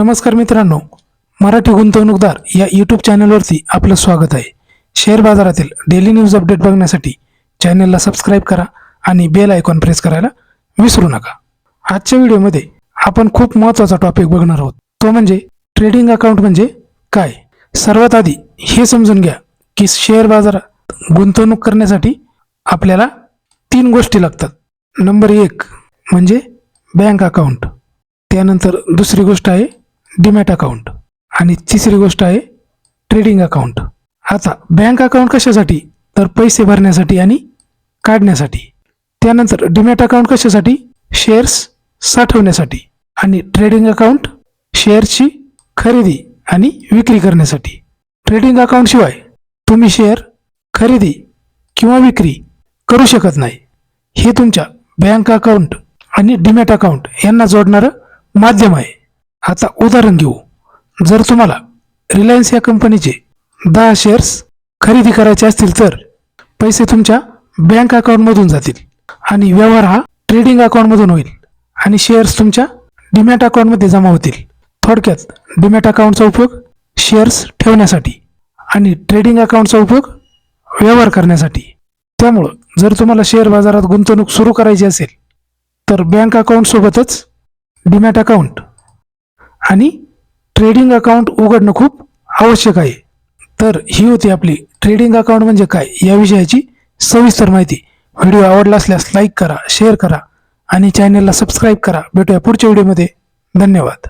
नमस्कार मित्रांनो मराठी गुंतवणूकदार या यूट्यूब चॅनलवरती आपलं स्वागत आहे. शेअर बाजारातील डेली न्यूज अपडेट बघण्यासाठी चॅनलला सबस्क्राईब करा आणि बेल आयकॉन प्रेस करायला विसरू नका. आजच्या व्हिडिओमध्ये आपण खूप महत्त्वाचा टॉपिक बघणार आहोत. तो म्हणजे ट्रेडिंग अकाउंट म्हणजे काय? सर्वात आधी हे समजून घ्या की शेअर बाजारात गुंतवणूक करण्यासाठी आपल्याला तीन गोष्टी लागतात. नंबर एक म्हणजे बँक अकाउंट त्यानंतर दुसरी गोष्ट आहे डिमॅट अकाउंट. आणि तिसरी गोष्ट आहे ट्रेडिंग अकाउंट. आता बँक अकाउंट कशासाठी? तर पैसे भरण्यासाठी आणि काढण्यासाठी. त्यानंतर डिमॅट अकाउंट कशासाठी? शेअर्स साठवण्यासाठी. आणि ट्रेडिंग अकाउंट शेअर्सची खरेदी आणि विक्री करण्यासाठी. ट्रेडिंग अकाउंटशिवाय तुम्ही शेअर खरेदी किंवा विक्री करू शकत नाही. हे तुमच्या बँक अकाउंट आणि डिमॅट अकाउंट यांना जोडणारं माध्यम आहे. आता उदाहरण घेऊ. जर तुम्हाला रिलायन्स या कंपनीचे दहा शेअर्स खरेदी करायचे असतील तर पैसे तुमच्या बँक अकाउंटमधून जातील आणि व्यवहार हा ट्रेडिंग अकाउंटमधून होईल आणि शेअर्स तुमच्या डिमॅट अकाउंटमध्ये जमा होतील. थोडक्यात डिमॅट अकाउंटचा उपयोग शेअर्स ठेवण्यासाठी आणि ट्रेडिंग अकाउंटचा उपयोग व्यवहार करण्यासाठी. त्यामुळं जर तुम्हाला शेअर बाजारात गुंतवणूक सुरू करायची असेल तर बँक अकाउंटसोबतच डिमॅट अकाउंट आणि ट्रेडिंग अकाउंट उघडणं खूप आवश्यक आहे. तर ही होती आपली ट्रेडिंग अकाउंट म्हणजे काय? या विषयाची सविस्तर माहिती. व्हिडिओ आवडला असल्यास लाईक करा शेअर करा आणि चॅनलला सबस्क्राईब करा. भेटूया पुढच्या व्हिडिओमध्ये धन्यवाद.